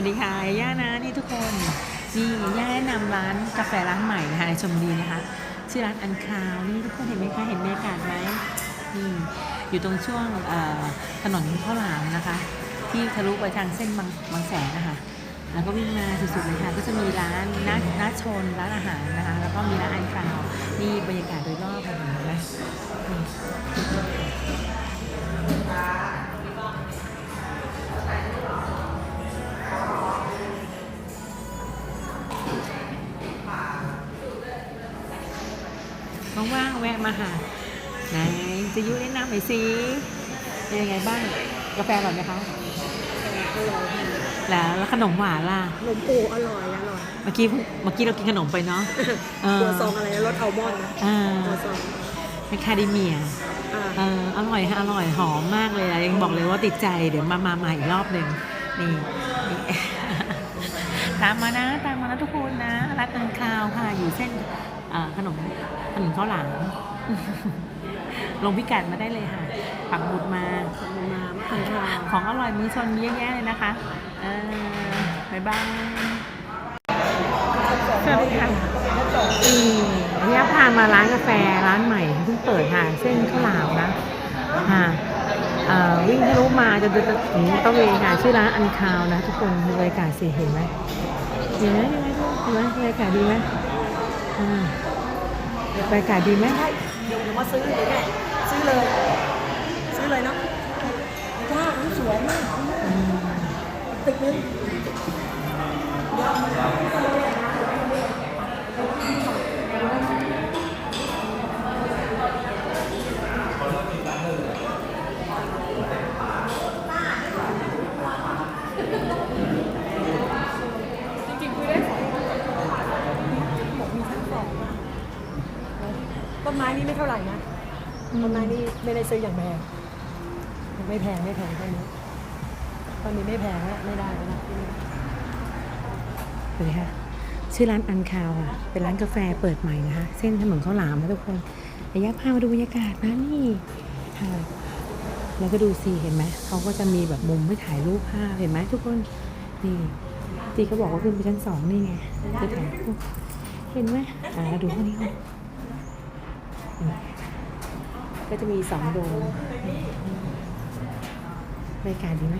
วัสดีค่ะย่านะนี่ทุกคนนี่ย่าแนะนำร้านกาแฟร้านใหม่นะคะในชมบุรีนะคะชื่อร้านอันคาวนี่ทุกคนเห็นไหมคะเห็นบรรยากาศไหมนี่อยู่ตรงช่วงถนนข้าวหลามนะคะ ที่ทะลุไปทางเส้นบางบางแสนนะคะแล้วก็วิ่งมาสุดๆเลยค่ะก็จะมีร้านนัดนัดชนร้านอาหารนะคะ แล้วก็มีร้านอันคาวนี่บรรยากาศโดยรอบค่ะเห็นไหม ว่างๆแวะมาหาไหนจะยุแนะนำหน่อยสิเป็นยังไงบ้างกาแฟอร่อยไหมคะอร่อยค่ะแล้วแล้วขนมหวานล่ะขนมปูอร่อยอร่อยเมื่อกี้เมื่อกี้เรากินขนมไปเนาะเออตัวซองอะไรนะรสอัลมอนด์นะอ่าตัวซองเป็นคาเดเมียอ่าเอออร่อยค่ะอร่อยหอมมากเลยอะยังบอกเลยว่าติดใจเดี๋ยวมามามาอีกรอบหนึ่งนี่นี่ตามมานะ ตามมานะทุกคนนะร้านอันคาวค่ะอยู่เส้นเอ่อ ขนมขนมข้าวหลามลงพิกัดมาได้เลยค่ะ ปักหมุดมาขนมมามะขันชาของอร่อยมือชนมีเยอะแยะเลยนะคะเออบายบายสวัสดีค่ะอืมระยะพามาร้านกาแฟร้านใหม่เพิ่งเปิดค่ะเส้นข้าวหลามนะค่ะเอ่อวิ่งทะลุมาจนจะถึงตะเวนค่ะชื่อร้านอันคาวนะ ทุกคนบรรยากาศสิเห็นไหมเห็นไหมเห็นไหมเห็นไหมบรรยากาศดีไหม อ่าบรรยากาศดีไหมใช่เดี๋ยวเดี๋ยวมาซื้อเลยแม่ซื้อเลย ซื้อเลยเนาะว้าวสวยมากอืมตึกนึง จริงๆคุยได้สองบอกมีชั้นสองอะต้น ไม้นี่ไม่เท่าไหร่นะต้นไม้นี่ไม่ได้ซื้ออย่างแพงไม่แพงไม่แพงแค่นี้ตอนนี้ไม่แพงแล้วไม่ได้แล้วนะที่นี่สวัสดีค่ะชื่อร้านอันคาวค่ะ เป็นร้านกาแฟเปิดใหม่นะคะ เส้นถนนข้าวหลามนะทุกคนระยะพามาดูบรรยากาศนะนี่ค่ะแล้วก็ดูสิเห็นไหมเขาก็จะมีแบบมุมให้ถ่ายรูปภาพเห็นไหมทุกคนนี่ตีเขาบอกว่าขึ้นไปชั้นสองนี่ไงจะถ่ายรูปเห็นไหมอ่าดูพวกนี้ก่อนนี่ ก็จะมีสองโดมบรรยากาศดีไหม